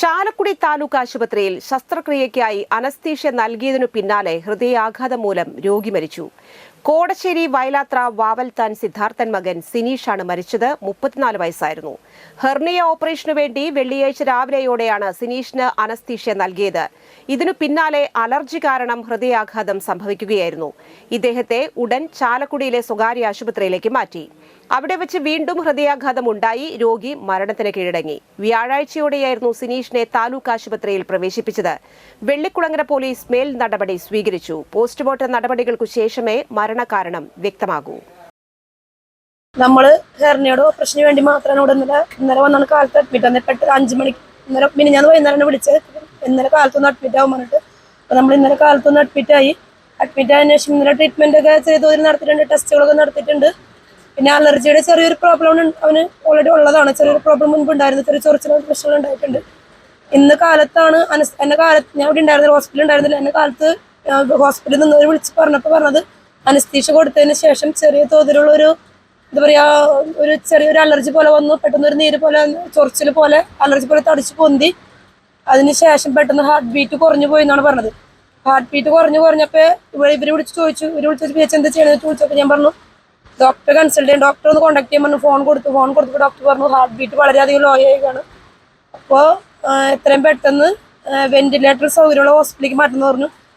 ചാലക്കുടി താലൂക്ക് ആശുപത്രിയിൽ ശസ്ത്രക്രിയയ്ക്കായി അനസ്തീഷ്യ നൽകിയതിനു പിന്നാലെ ഹൃദയാഘാതം മൂലം രോഗി മരിച്ചു. കോടശ്ശേരി വയലാത്ര വാവൽത്താൻ സിദ്ധാർത്ഥൻ മകൻ സിനീഷാണ് മരിച്ചത്. മുപ്പത്തിനാല് വയസ്സായിരുന്നു. ഹെർണിയ ഓപ്പറേഷനു വേണ്ടി വെള്ളിയാഴ്ച രാവിലെയോടെയാണ് സിനീഷിന് അനസ്തീഷ്യ നൽകിയത്. ഇതിനു പിന്നാലെ അലർജി കാരണം ഹൃദയാഘാതം സംഭവിക്കുകയായിരുന്നു. ഇദ്ദേഹത്തെ ഉടൻ ചാലക്കുടിയിലെ സ്വകാര്യ ആശുപത്രിയിലേക്ക് മാറ്റി. അവിടെ വെച്ച് വീണ്ടും ഹൃദയാഘാതം ഉണ്ടായി രോഗി മരണത്തിന് കീഴടങ്ങി. വ്യാഴാഴ്ചയോടെയായിരുന്നു സിനീഷിനെ താലൂക്ക് ആശുപത്രിയിൽ പ്രവേശിപ്പിച്ചത്. വെള്ളിക്കുളങ്ങര പോലീസ് മേൽ നടപടി സ്വീകരിച്ചു. പോസ്റ്റ്മോർട്ടം നടപടികൾക്കു ശേഷമേ മരണകാരണം വ്യക്തമാകൂ. നമ്മൾ ഹെർണിയുടെ ഓപ്പറേഷന് വേണ്ടി മാത്രമാണ് ഇവിടെ ഇന്നലെ ഇന്നലെ വന്നാണ് കാലത്ത് അഡ്മിറ്റ് ആവുന്നത് പെട്ടെന്ന് അഞ്ച് മണിക്ക് ഇന്നലെ പിന്നെ ഞാൻ വൈകുന്നേരം വിളിച്ചത്. ഇന്നലെ കാലത്തൊന്ന് അഡ്മിറ്റ് ആവാൻ പറഞ്ഞിട്ട്. നമ്മൾ ഇന്നലെ കാലത്തൊന്ന് അഡ്മിറ്റ് ആയി. അഡ്മിറ്റ് ആയതിനു ശേഷം ഇന്നലെ ട്രീറ്റ്മെന്റ് ഒക്കെ ചെറിയ നടത്തിയിട്ടുണ്ട്. ടെസ്റ്റുകളൊക്കെ നടത്തിയിട്ടുണ്ട്. പിന്നെ അലർജിയുടെ ചെറിയൊരു പ്രോബ്ലം അവന് ഓൾറെഡി ഉള്ളതാണ്. ചെറിയൊരു പ്രോബ്ലം മുൻപ് ഉണ്ടായിരുന്നു. ചെറിയ ചൊറിച്ചിലും പ്രശ്നങ്ങൾ ഉണ്ടായിട്ടുണ്ട്. ഇന്ന് കാലത്താണ് അനസ് എന്നെ കാലത്ത് ഞാൻ ഇവിടെ ഉണ്ടായിരുന്നില്ല ഹോസ്പിറ്റലിൽ ഉണ്ടായിരുന്നില്ല. എന്റെ കാലത്ത് ഹോസ്പിറ്റലിൽ നിന്ന് ഒരു വിളിച്ച് പറഞ്ഞപ്പോൾ പറഞ്ഞത് അനസ്തീഷ കൊടുത്തതിന് ശേഷം ചെറിയ തോതിലുള്ള ഒരു എന്താ പറയുക ഒരു ചെറിയൊരു അലർജി പോലെ വന്നു. പെട്ടെന്ന് ഒരു നീര് പോലെ ചൊറിച്ചിൽ പോലെ അലർജി പോലെ തടിച്ച് പൊന്തി. അതിന് ശേഷം പെട്ടെന്ന് ഹാർട്ട് ബീറ്റ് കുറഞ്ഞു പോയി എന്നാണ് പറഞ്ഞത്. ഹാർട്ട് ബീറ്റ് കുറഞ്ഞു കുറഞ്ഞപ്പോൾ ഇവിടെ ഇവർ വിളിച്ച് ചോദിച്ചു. ഇവർ വിളിച്ചു ചോദിച്ചു എന്താ ചെയ്യണമെന്ന് ചോദിച്ചപ്പോൾ ഞാൻ പറഞ്ഞു ഡോക്ടറെ കൺസൾട്ട് ചെയ്യാൻ ഡോക്ടറെ ഒന്ന് കോൺടാക്ട് ചെയ്യാൻ പറഞ്ഞു. ഫോൺ കൊടുത്തു. ഫോൺ കൊടുത്തപ്പോൾ ഡോക്ടർ പറഞ്ഞു ഹാർട്ട് ബീറ്റ് വളരെയധികം ലോ ആയിക്കാണ് അപ്പോൾ എത്രയും പെട്ടെന്ന് വെന്റിലേറ്റർ സൗകര്യമുള്ള ഹോസ്പിറ്റലിലേക്ക് മാറ്റണമെന്ന് പറഞ്ഞു.